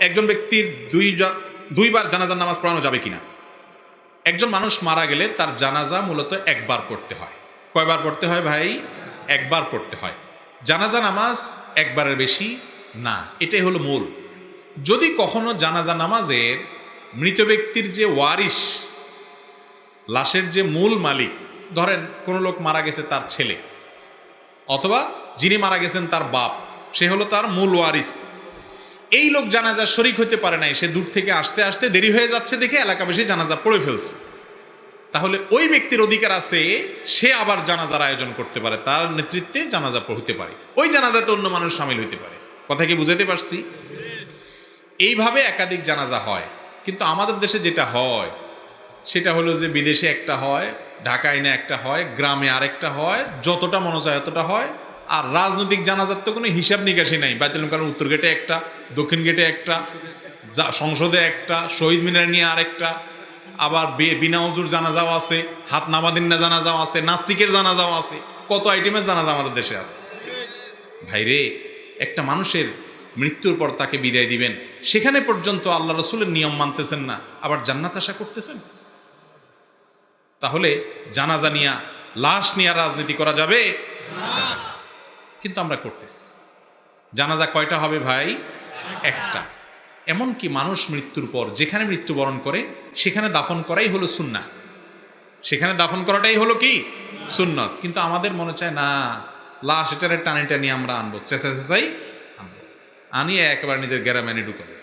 একজন ব্যক্তির দুই দুইবার জানাজার নামাজ পড়ানো যাবে কিনা? একজন মানুষ মারা গেলে তার জানাজা মূলত একবার পড়তে হয়। কয়বার পড়তে হয় ভাই? একবার পড়তে হয়। জানাজা নামাজ একবারের বেশি না, এটাই হলো মূল। যদি কখনো জানাজা নামাজের মৃত ব্যক্তির যে ওয়ারিশ, লাশের যে মূল মালিক, ধরেন কোনো লোক মারা গেছে তার ছেলে, অথবা যিনি মারা গেছেন তার বাপ, সে হলো তার মূল ওয়ারিস এই লোক জানাজা শরিক হতে পারে নাই। সে দূর থেকে আসতে আসতে দেরি হয়ে যাচ্ছে দেখে এলাকাবাসী জানাজা পড়ে ফেলছে। তাহলে ওই ব্যক্তির অধিকার আছে, সে আবার জানাজার আয়োজন করতে পারে, তার নেতৃত্বে জানাজা হতে পারে। ওই জানাজাতে অন্য মানুষ সামিল হইতে পারে। কথা কি বুঝাতে পারছি? এইভাবে একাধিক জানাজা হয়। কিন্তু আমাদের দেশে যেটা হয়, সেটা হলো যে বিদেশে একটা হয়, ঢাকায় না একটা হয়, গ্রামে আরেকটা হয়, যতটা মনে চায় ততটা হয় আর রাজনৈতিক জানাজার তো কোনো হিসাব নিকাশি নাই। বাইতুল কারণ উত্তর গেটে একটা, দক্ষিণ গেটে একটা সংসদে একটা, শহীদ মিনার নিয়ে আরেকটা, আবার বিনা হজুর জানাজাও আছে, হাত নামাদিন্না জানাজাও আছে, নাস্তিকের জানাজাও আছে, কত আইটেমের জানাজা আমাদের দেশে আছে। ভাইরে একটা মানুষের মৃত্যুর পর তাকে বিদায় দিবেন, সেখানে পর্যন্ত আল্লাহ রসুলের নিয়ম মানতেছেন না, আবার জান্নাত আশা করতেছেন? তাহলে জানাজা নিয়া, লাশ নিয়ে রাজনীতি করা যাবে। কিন্তু আমরা করতেছি। জানাজা কয়টা হবে ভাই? একটা। এমনকি মানুষ মৃত্যুর পর, যেখানে মৃত্যুবরণ করে, সেখানে দাফন করাই হলো সুন্না সেখানে দাফন করাটাই হলো কি? সুন্নত। কিন্তু আমাদের মনে চায়, না, লাশ এটারে টানে টানি আমরা আনব চেঁচা চেঁচাই আনব। আনিয়ে একেবারে নিজের গ্যারাম্যানে ঢুকাবো।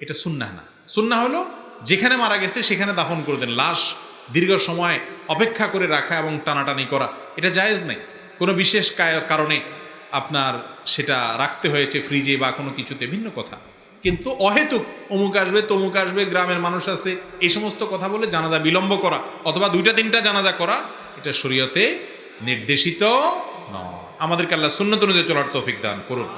এটা সুন্না না। সুন্না হলো, যেখানে মারা গেছে, সেখানে দাফন করে দেন। লাশ দীর্ঘ সময় অপেক্ষা করে রাখা এবং টানাটানি করা। এটা জায়েজ নেই। কোনো বিশেষ কারণে আপনার সেটা রাখতে হয়েছে ফ্রিজে বা কোনো কিছুতে, ভিন্ন কথা। কিন্তু অহেতুক অমুক আসবে, তমুক আসবে, গ্রামের মানুষ আছে, এই সমস্ত কথা বলে জানাজা বিলম্ব করা অথবা দুইটা, তিনটা জানাজা করা, এটা শরীয়তে নির্দেশিত নয়। আমাদেরকে আল্লাহ সুন্নত অনুযায়ী চলার তৌফিক দান করুন।